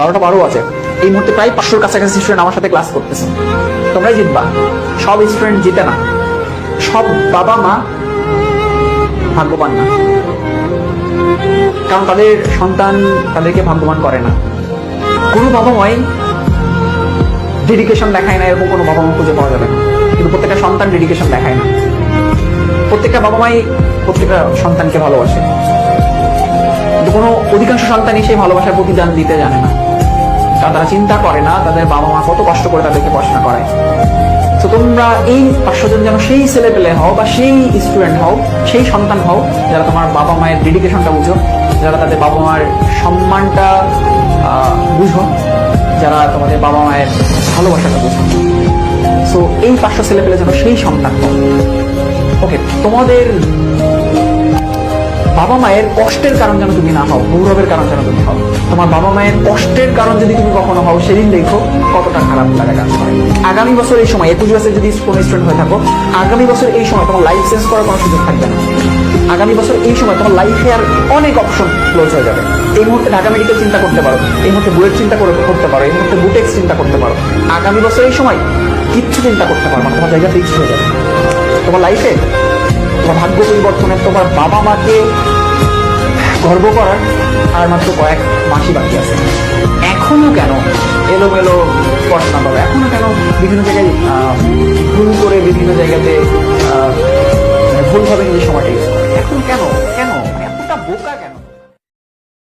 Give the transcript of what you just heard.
বারোটা বারো আছে এই মুহূর্তে প্রায় পাঁচশোর কাছাকাছি স্টুডেন্ট আমার সাথে ক্লাস করতেছে। তোমরাই জিতবা। সব স্টুডেন্ট জিতে না। সব বাবা মা ভাগ্যবান না। কারণ তাদের সন্তান তাদেরকে ভাগ্যবান করে না। কোনো বাবা মাই ডেডিকেশন দেখায় না, এরকম কোনো বাবা মা খুঁজে পাওয়া যাবে না। কিন্তু প্রত্যেকটা সন্তান ডেডিকেশন দেখায় না। প্রত্যেকটা বাবা মাই প্রত্যেকটা সন্তানকে ভালোবাসে। কিন্তু কোনো অধিকাংশ সন্তানই সেই ভালোবাসার প্রতিদান দিতে জানে না। কারণ তারা চিন্তা করে না, তাদের বাবা মা কত কষ্ট করে তাদেরকে পড়াশোনা করায়। তো তোমরা এই পাঁচশো জন যেন সেই ছেলে পেলে হও বা সেই স্টুডেন্ট হও, সেই সন্তান হও, যারা তোমার বাবা মায়ের ডেডিকেশনটা বুঝো, যারা তাদের বাবা মায়ের সম্মানটা বুঝো, যারা তোমাদের বাবা মায়ের ভালোবাসাটা বুঝো। সো এই পাঁচশো ছেলে পেলে যেন সেই সন্তান হও। ওকে তোমাদের বাবা মায়ের কষ্টের কারণ যেন তুমি না হও, গৌরবের কারণ যেন তুমি হও। তোমার বাবা মায়ের কষ্টের কারণ যদি তুমি কখনো হও, সেদিন দেখো কতটা খারাপ লাগা কাজ করে আগামী বছর এই সময়, একুশ বছর যদি কোনো স্টুডেন্ট হয়ে থাকো, আগামী বছর এই সময় তোমার লাইফ চেঞ্জ করার কোনো সুযোগ থাকবে না। আগামী বছর এই সময় তোমার লাইফে আর অনেক অপশন ক্লোজ হয়ে যাবে। এই মুহূর্তে ঢাকা মেডিকেল চিন্তা করতে পারো, এই মুহূর্তে বুয়েট চিন্তা করে করতে পারো, এই মুহূর্তে বুটেক্স চিন্তা করতে পারো। আগামী বছর এই সময় কিচ্ছু চিন্তা করতে পারো না, তোমার জায়গা ফিক্স হয়ে যাবে। তোমার লাইফে তোমার ভাগ্য পরিবর্তনের, তোমার বাবা মাকে গর্ব করার আর মাত্র কয়েক মাসই বাকি আছে। এখনও কেন এলোমেলো পড়াশোনা করো এখনও কেন বিভিন্ন জায়গায় ভুল করে বিভিন্ন জায়গাতে মানে ভুলভাবে নিজের সময়টা ইউজ করে? এখন কেন? কেন? মানে এতটা বোকা কেন?